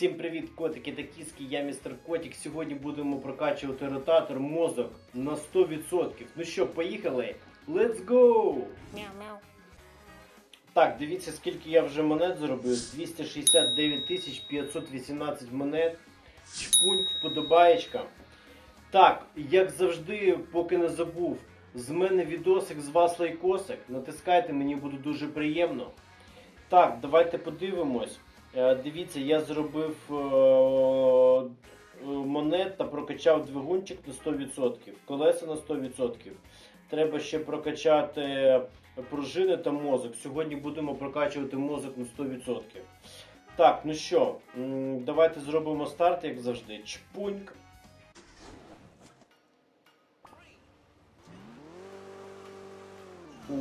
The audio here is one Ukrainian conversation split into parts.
Всім привіт, котики та кіски, я містер Котик. Сьогодні будемо прокачувати ротатор мозок на 100%. Ну що, поїхали? Let's go! Мяу-мяу. Так, дивіться, скільки я вже монет зробив. 269 518 монет. Чпуньк, вподобаєчка. Так, як завжди, поки не забув, з мене відосик, з вас лайкосик. Натискайте, мені буде дуже приємно. Так, давайте подивимось. Е, Дивіться, я зробив е, е, монет та прокачав двигунчик на 100%, колеса на 100%. Треба ще прокачати пружини та мозок. Сьогодні будемо прокачувати мозок на 100%. Так, ну що, давайте зробимо старт, як завжди. Чпуньк.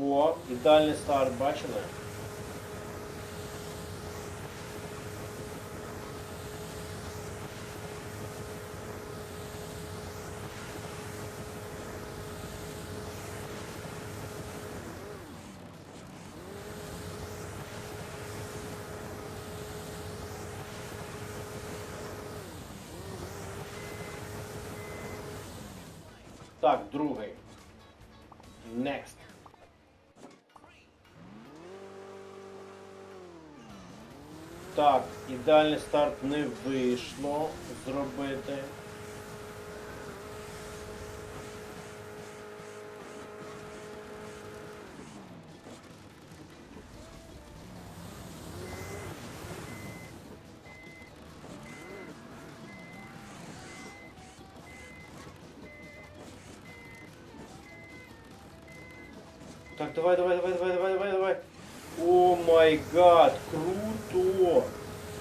О, ідеальний старт, бачили? Так, другий. Next. Так, ідеальний старт не вийшло зробити. Так, давай, давай, давай, давай, давай, давай, давай. О май гад, круто!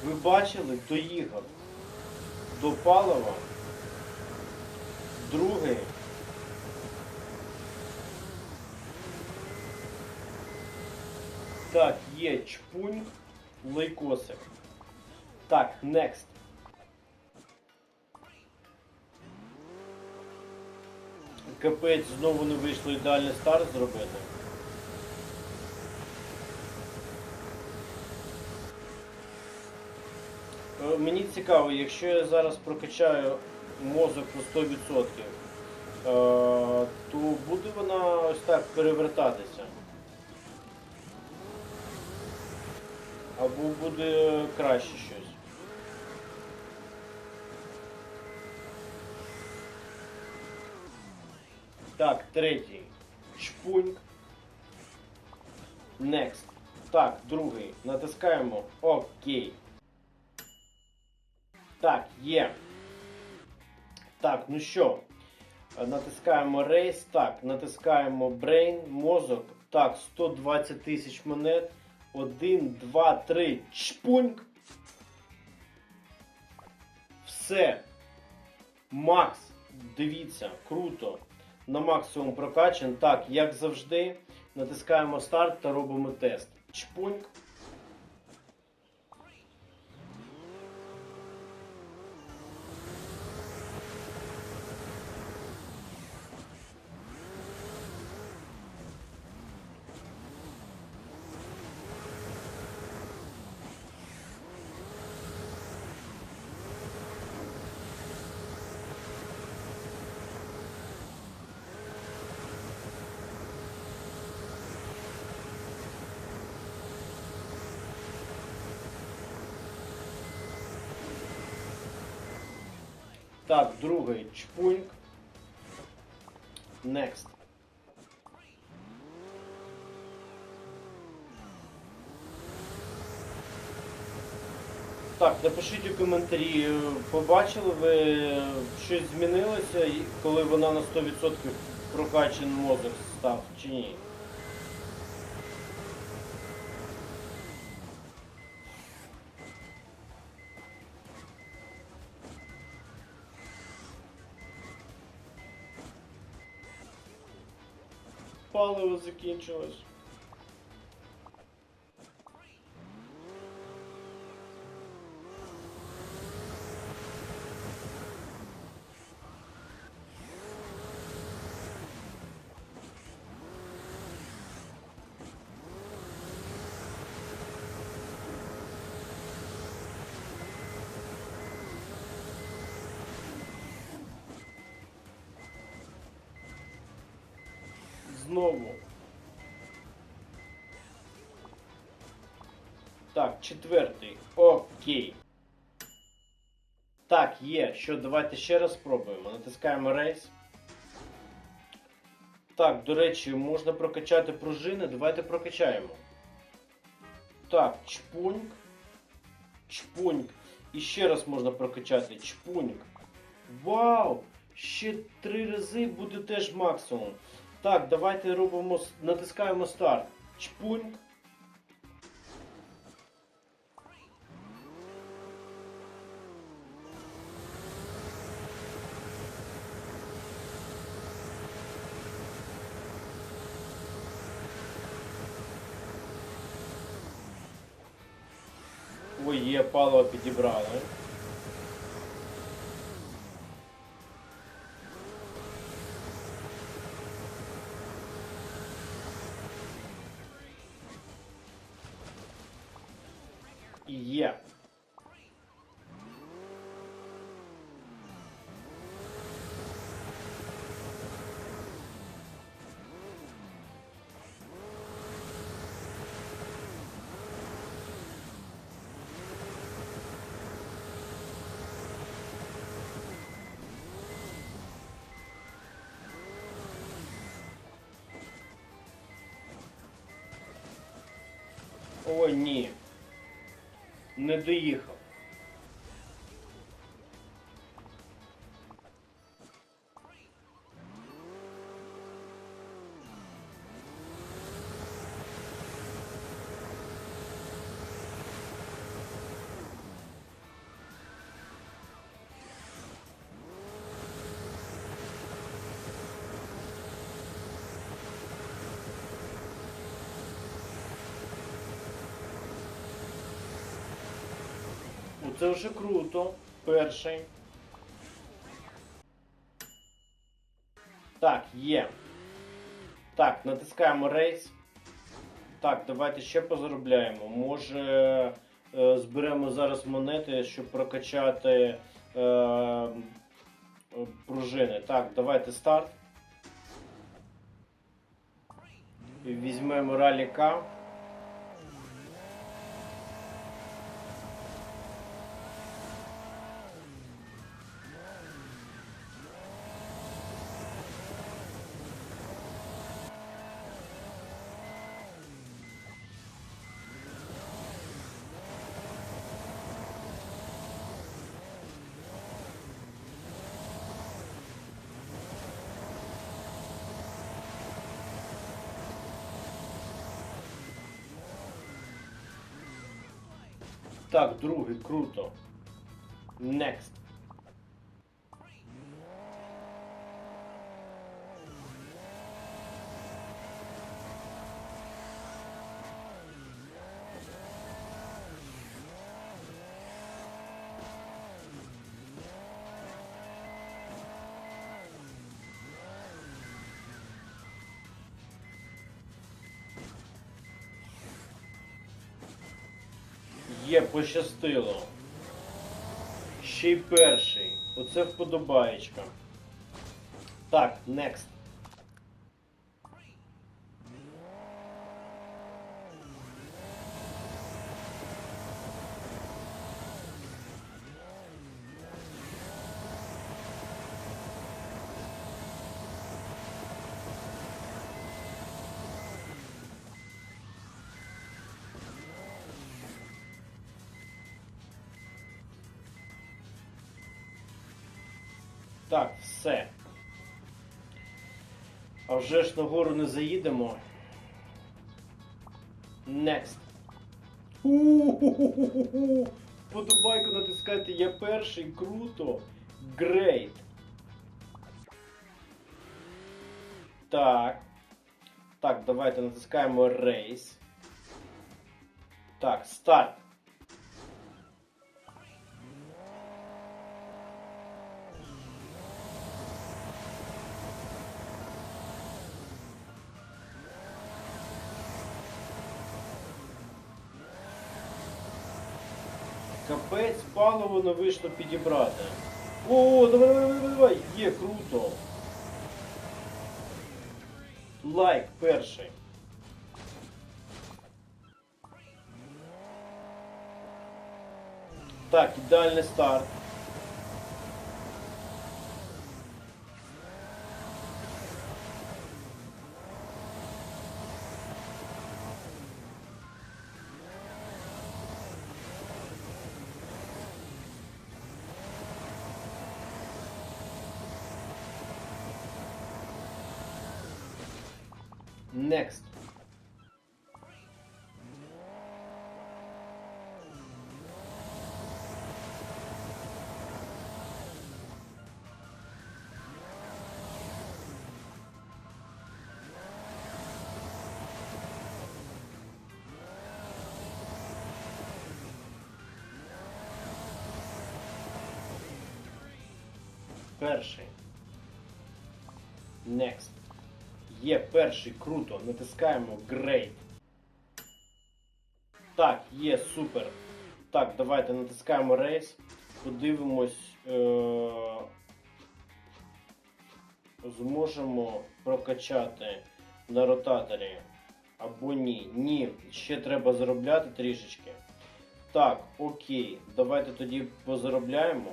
Ви бачили, доїхав до палива. Другий. Так, є чпунь, лайкосик. Так, next. Капець, знову не вийшло ідеальний старт зробити. Мені цікаво, якщо я зараз прокачаю мозок на 100%, е, то буде вона ось так перевертатися. Або буде краще щось. Так, третій. Чпуньк. Next. Так, другий. Натискаємо ОК. Так, є. Так, ну що? Натискаємо рейс. Так, натискаємо Brain, мозок. Так, 120 тисяч монет. 1, 2, 3. Чпуньк. Все. Макс. Дивіться, круто. На максимум прокачан. Так, як завжди, натискаємо старт та робимо тест. Чпуньк. Так, другий чпуньк. Next. Так, напишіть у коментарі, е, побачили ви щось змінилося, коли вона на 100% прокачаний мозок став чи ні? Паливо закінчилось. Знову. Так, четвертий. Окей. Так, є. Що, давайте ще раз спробуємо. Натискаємо рейс. Так, до речі, можна прокачати пружини. Давайте прокачаємо. Так, чпуньк. Чпуньк. І ще раз можна прокачати. Чпуньк. Вау! Ще три рази буде теж максимум. Так, давайте робимо. Натискаємо старт. Чпуньк. Ой, є паливо підібрали. Ой, ні. Не доїхав. Оце вже круто. Перший. Так, є. Так, натискаємо рейс. Так, давайте ще позаробляємо. Може е, зберемо зараз монети, щоб прокачати е, пружини. Так, давайте старт. Візьмемо ралі Так, другий, круто. Next. Є, пощастило. Ще й перший. Оце вподобаєчка. Так, next. Так, все. А вже ж нагору не заїдемо. Next. У-ху-ху-ху-ху. Подобайку натискайте, я перший, круто. Great. Так. Так, давайте натискаємо рейс. Так, старт. Капець воно вийшло підібрати. О, давай, давай, давай, давай, є, круто. Лайк перший. Так, ідеальний старт. Next. Перший. Next. Є перший, круто. Натискаємо Great. Так, є, супер. Так, давайте натискаємо рейс. Подивимось. Е- зможемо прокачати на ротаторі. Або ні. Ні, ще треба заробляти трішечки. Так, окей. Давайте тоді позаробляємо.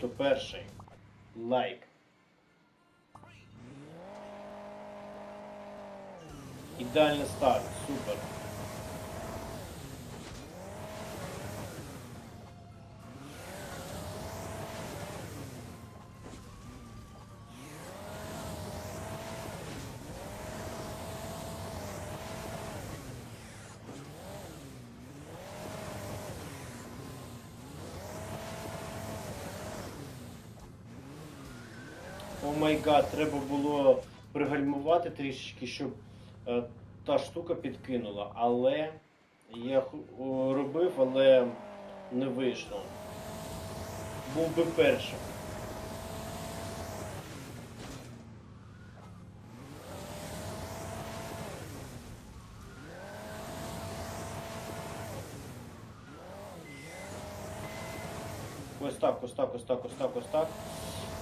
Круто, перший. Лайк. Ідеальний старт, супер. О май гад, треба було пригальмувати трішечки, щоб е, та штука підкинула. Але я о, робив, але не вийшло. Був би першим. Ось так, ось так, ось так, ось так, ось так.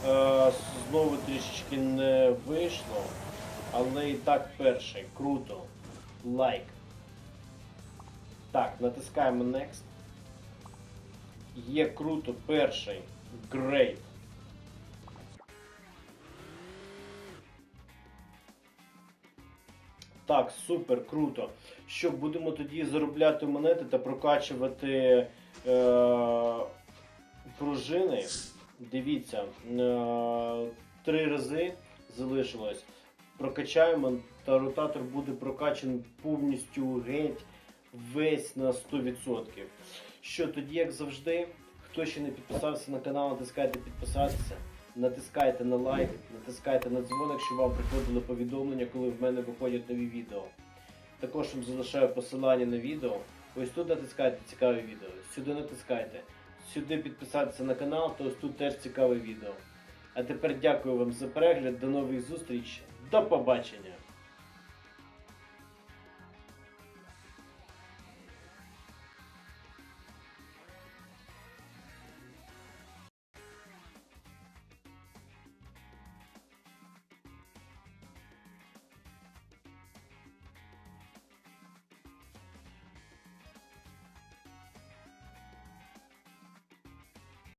Е, знову трішечки не вийшло, але і так перший. Круто. Лайк. Так, натискаємо Next. Є круто, перший. Great. Так, супер, круто. Що будемо тоді заробляти монети та прокачувати е, пружини. Дивіться, е, три рази залишилось. Прокачаємо, та ротатор буде прокачаний повністю геть весь на 100%. Що тоді, як завжди, хто ще не підписався на канал, натискайте підписатися, натискайте на лайк, натискайте на дзвоник, щоб вам приходили повідомлення, коли в мене виходять нові відео. Також вам залишаю посилання на відео. Ось тут натискайте цікаве відео, сюди натискайте. Сюди підписатися на канал, то ось тут теж цікаве відео. А тепер дякую вам за перегляд, до нових зустріч, до побачення!